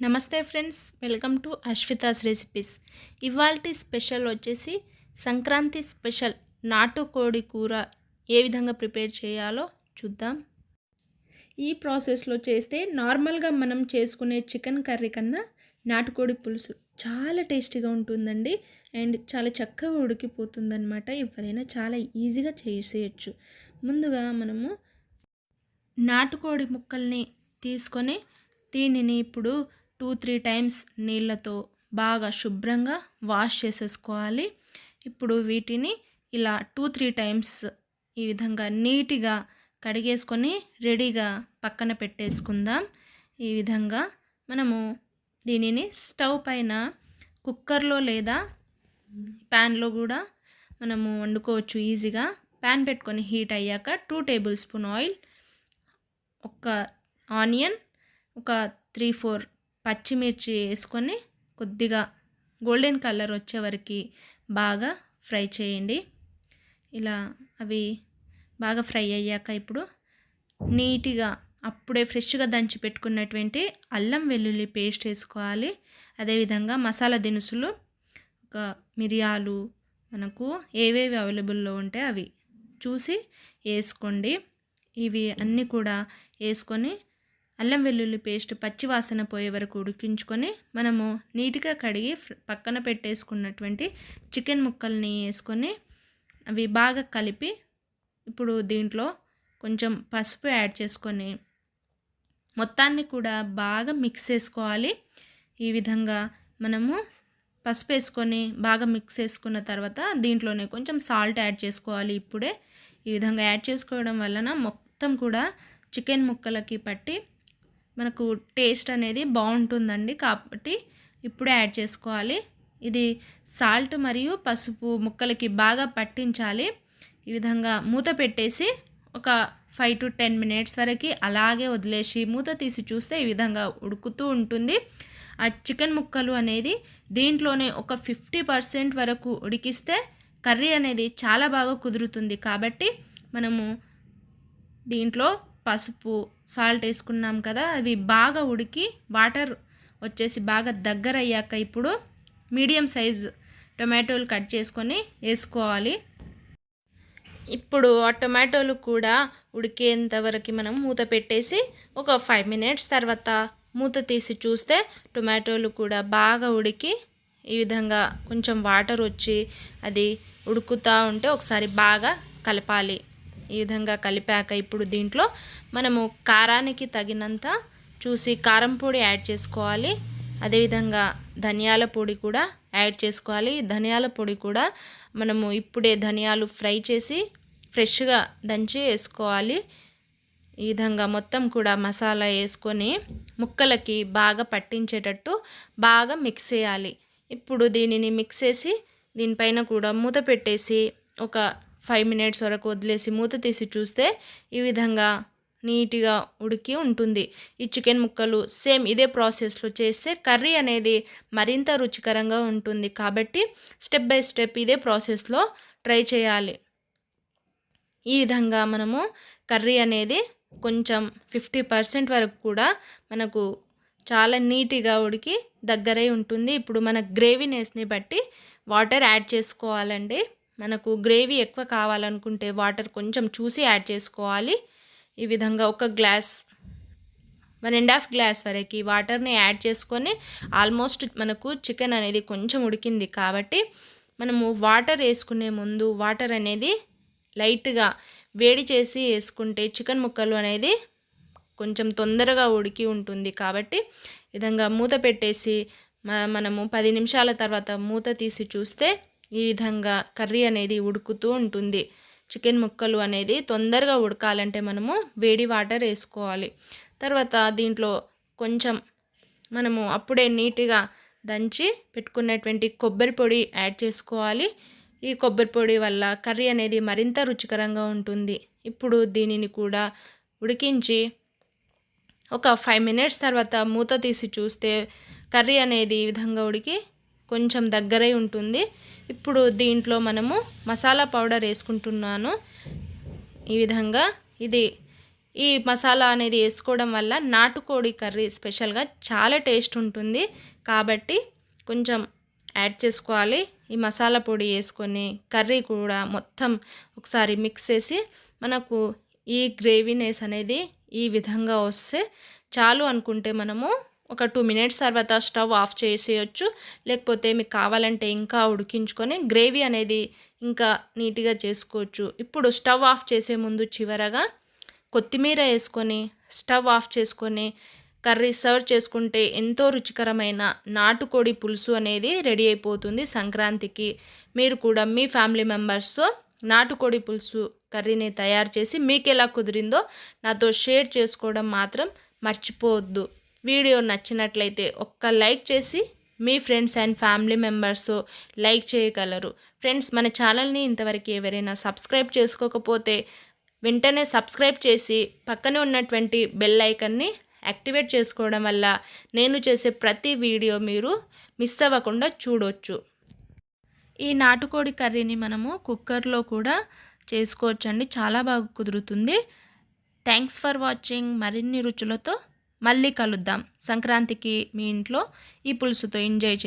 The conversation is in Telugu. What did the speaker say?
నమస్తే friends welcome to Ashwitha's recipes. ఇవాల్టి స్పెషల్ వచ్చేసి సంక్రాంతి స్పెషల్ నాటుకోడి కూర ఏ విధంగా ప్రిపేర్ చేయాలో చూద్దాం. ఈ ప్రాసెస్లో చేస్తే నార్మల్గా మనం చేసుకునే చికెన్ కర్రీ కన్నా నాటుకోడి పులుసు చాలా టేస్టీగా ఉంటుందండి. అండ్ చాలా చక్కగా ఉడికిపోతుందన్నమాట. ఎవరైనా చాలా ఈజీగా చేసేయచ్చు. ముందుగా మనము నాటుకోడి ముక్కల్ని తీసుకొని దీనిని ఇప్పుడు టూ త్రీ టైమ్స్ నీళ్ళతో బాగా శుభ్రంగా వాష్ చేసేసుకోవాలి. ఇప్పుడు వీటిని ఇలా టూ త్రీ టైమ్స్ ఈ విధంగా నీట్గా కడిగేసుకొని రెడీగా పక్కన పెట్టేసుకుందాం. ఈ విధంగా మనము దీనిని స్టవ్ పైన కుక్కర్లో లేదా ప్యాన్లో కూడా మనము వండుకోవచ్చు ఈజీగా. ప్యాన్ పెట్టుకొని హీట్ అయ్యాక టూ టేబుల్ స్పూన్ ఆయిల్ ఒక ఆనియన్ ఒక త్రీ ఫోర్ పచ్చిమిర్చి వేసుకొని కొద్దిగా గోల్డెన్ కలర్ వచ్చే వరకు బాగా ఫ్రై చేయండి. ఇలా అవి బాగా ఫ్రై అయ్యాక ఇప్పుడు నీట్గా అప్పుడే ఫ్రెష్గా దంచి పెట్టుకున్నటువంటి అల్లం వెల్లుల్లి పేస్ట్ వేసుకోవాలి. అదేవిధంగా మసాలా దినుసులు ఒక మిరియాలు మనకు ఏవేవి అవైలబుల్లో ఉంటే అవి చూసి వేసుకోండి. ఇవి అన్నీ కూడా వేసుకొని అల్లం వెల్లుల్లి పేస్ట్ పచ్చి వాసన పోయే వరకు ఉడికించుకొని మనము నీట్గా కడిగి పక్కన పెట్టేసుకున్నటువంటి చికెన్ ముక్కల్ని వేసుకొని అవి బాగా కలిపి ఇప్పుడు దీంట్లో కొంచెం పసుపు యాడ్ చేసుకొని మొత్తాన్ని కూడా బాగా మిక్స్ చేసుకోవాలి. ఈ విధంగా మనము పసుపు వేసుకొని బాగా మిక్స్ చేసుకున్న తర్వాత దీంట్లోనే కొంచెం సాల్ట్ యాడ్ చేసుకోవాలి ఇప్పుడే. ఈ విధంగా యాడ్ చేసుకోవడం వలన మొత్తం కూడా చికెన్ ముక్కలకి పట్టి మనకు టేస్ట్ అనేది బాగుంటుందండి. కాబట్టి ఇప్పుడే యాడ్ చేసుకోవాలి. ఇది సాల్ట్ మరియు పసుపు ముక్కలకి బాగా పట్టించాలి. ఈ విధంగా మూత పెట్టేసి ఒక ఫైవ్ టు టెన్ మినిట్స్ వరకు అలాగే వదిలేసి మూత తీసి చూస్తే ఈ విధంగా ఉడుకుతూ ఉంటుంది. ఆ చికెన్ ముక్కలు అనేది దీంట్లోనే ఒక ఫిఫ్టీ పర్సెంట్ వరకు ఉడికిస్తే కర్రీ అనేది చాలా బాగా కుదురుతుంది. కాబట్టి మనము దీంట్లో పసుపు సాల్ట్ వేసుకున్నాం కదా అవి బాగా ఉడికి వాటర్ వచ్చేసి బాగా దగ్గర అయ్యాక ఇప్పుడు మీడియం సైజ్ టొమాటోలు కట్ చేసుకొని వేసుకోవాలి. ఇప్పుడు ఆ టొమాటోలు కూడా ఉడికేంత వరకు మనం మూత పెట్టేసి ఒక ఫైవ్ మినిట్స్ తర్వాత మూత తీసి చూస్తే టొమాటోలు కూడా బాగా ఉడికి ఈ విధంగా కొంచెం వాటర్ వచ్చి అది ఉడుకుతూ ఉంటే ఒకసారి బాగా కలపాలి. ఈ విధంగా కలిపాక ఇప్పుడు దీంట్లో మనము కారానికి తగినంత చూసి కారం పొడి యాడ్ చేసుకోవాలి. అదేవిధంగా ధనియాల పొడి కూడా యాడ్ చేసుకోవాలి. ధనియాల పొడి కూడా మనము ఇప్పుడే ధనియాలు ఫ్రై చేసి ఫ్రెష్గా దంచి వేసుకోవాలి. ఈ విధంగా మొత్తం కూడా మసాలా వేసుకొని ముక్కలకి బాగా పట్టించేటట్టు బాగా మిక్స్ చేయాలి. ఇప్పుడు దీనిని మిక్స్ చేసి దీనిపైన కూడా మూత పెట్టేసి ఒక ఫైవ్ మినిట్స్ వరకు వదిలేసి మూత తీసి చూస్తే ఈ విధంగా నీట్గా ఉడికి ఉంటుంది. ఈ చికెన్ ముక్కలు సేమ్ ఇదే ప్రాసెస్లో చేస్తే కర్రీ అనేది మరింత రుచికరంగా ఉంటుంది. కాబట్టి స్టెప్ బై స్టెప్ ఇదే ప్రాసెస్లో ట్రై చేయాలి. ఈ విధంగా మనము కర్రీ అనేది కొంచెం ఫిఫ్టీ పర్సెంట్ వరకు కూడా మనకు చాలా నీట్గా ఉడికి దగ్గరై ఉంటుంది. ఇప్పుడు మన గ్రేవీనెస్ని బట్టి వాటర్ యాడ్ చేసుకోవాలండి. మనకు గ్రేవీ ఎక్కువ కావాలనుకుంటే వాటర్ కొంచెం చూసి యాడ్ చేసుకోవాలి. ఈ విధంగా ఒక glass one and half glass వరకు వాటర్ని యాడ్ చేసుకొని ఆల్మోస్ట్ మనకు చికెన్ అనేది కొంచెం ఉడికింది కాబట్టి మనము వాటర్ వేసుకునే ముందు వాటర్ అనేది లైట్గా వేడి చేసి వేసుకుంటే చికెన్ ముక్కలు అనేది కొంచెం తొందరగా ఉడికి ఉంటుంది కాబట్టి విధంగా మూత పెట్టేసి మనము పది నిమిషాల తర్వాత మూత తీసి చూస్తే ఈ విధంగా కర్రీ అనేది ఉడుకుతూ ఉంటుంది. చికెన్ ముక్కలు అనేది తొందరగా ఉడకాలంటే మనము వేడి వాటర్ వేసుకోవాలి. తర్వాత దీంట్లో కొంచెం మనము అప్పుడే నీట్గా దంచి పెట్టుకున్నటువంటి కొబ్బరి పొడి యాడ్ చేసుకోవాలి. ఈ కొబ్బరి పొడి వల్ల కర్రీ అనేది మరింత రుచికరంగా ఉంటుంది. ఇప్పుడు దీనిని కూడా ఉడికించి ఒక ఫైవ్ మినిట్స్ తర్వాత మూత తీసి చూస్తే కర్రీ అనేది ఈ విధంగా ఉడికి కొంచెం దగ్గరై ఉంటుంది. ఇప్పుడు దీంట్లో మనము మసాలా పౌడర్ వేసుకుంటున్నాను. ఈ విధంగా ఇది ఈ మసాలా అనేది వేసుకోవడం వల్ల నాటుకోడి కర్రీ స్పెషల్గా చాలా టేస్ట్ ఉంటుంది. కాబట్టి కొంచెం యాడ్ చేసుకోవాలి. ఈ మసాలా పొడి వేసుకొని కర్రీ కూడా మొత్తం ఒకసారి మిక్స్ చేసి మనకు ఈ గ్రేవీనెస్ అనేది ఈ విధంగా వస్తే చాలు అనుకుంటే మనము ఒక టూ మినిట్స్ తర్వాత స్టవ్ ఆఫ్ చేసేయచ్చు. లేకపోతే మీకు కావాలంటే ఇంకా ఉడికించుకొని గ్రేవీ అనేది ఇంకా నీట్గా చేసుకోవచ్చు. ఇప్పుడు స్టవ్ ఆఫ్ చేసే ముందు చివరగా కొత్తిమీర వేసుకొని స్టవ్ ఆఫ్ చేసుకొని కర్రీ సర్వ్ చేసుకుంటే ఎంతో రుచికరమైన నాటుకోడి పులుసు అనేది రెడీ అయిపోతుంది సంక్రాంతికి. మీరు కూడా మీ ఫ్యామిలీ మెంబర్స్తో నాటుకోడి పులుసు కర్రీని తయారు చేసి మీకు ఎలా కుదిరిందో నాతో షేర్ చేసుకోవడం మాత్రం మర్చిపోవద్దు. వీడియో నచ్చినట్లయితే ఒక్క లైక్ చేసి మీ ఫ్రెండ్స్ అండ్ ఫ్యామిలీ మెంబర్స్తో లైక్ చేయగలరు. ఫ్రెండ్స్ మన ఛానల్ని ఇంతవరకు ఎవరైనా సబ్స్క్రైబ్ చేసుకోకపోతే వెంటనే సబ్స్క్రైబ్ చేసి పక్కనే ఉన్నటువంటి బెల్ ఐకన్ని యాక్టివేట్ చేసుకోవడం వల్ల నేను చేసే ప్రతి వీడియో మీరు మిస్ అవ్వకుండా చూడొచ్చు. ఈ నాటుకోడి కర్రీని మనము కుక్కర్లో కూడా చేసుకోవచ్చండి. చాలా బాగా కుదురుతుంది. Thanks for watching. మరిన్ని రుచులతో మళ్ళీ కలుద్దాం. సంక్రాంతికి మీ ఇంట్లో ఈ పులుసుతో ఎంజాయ్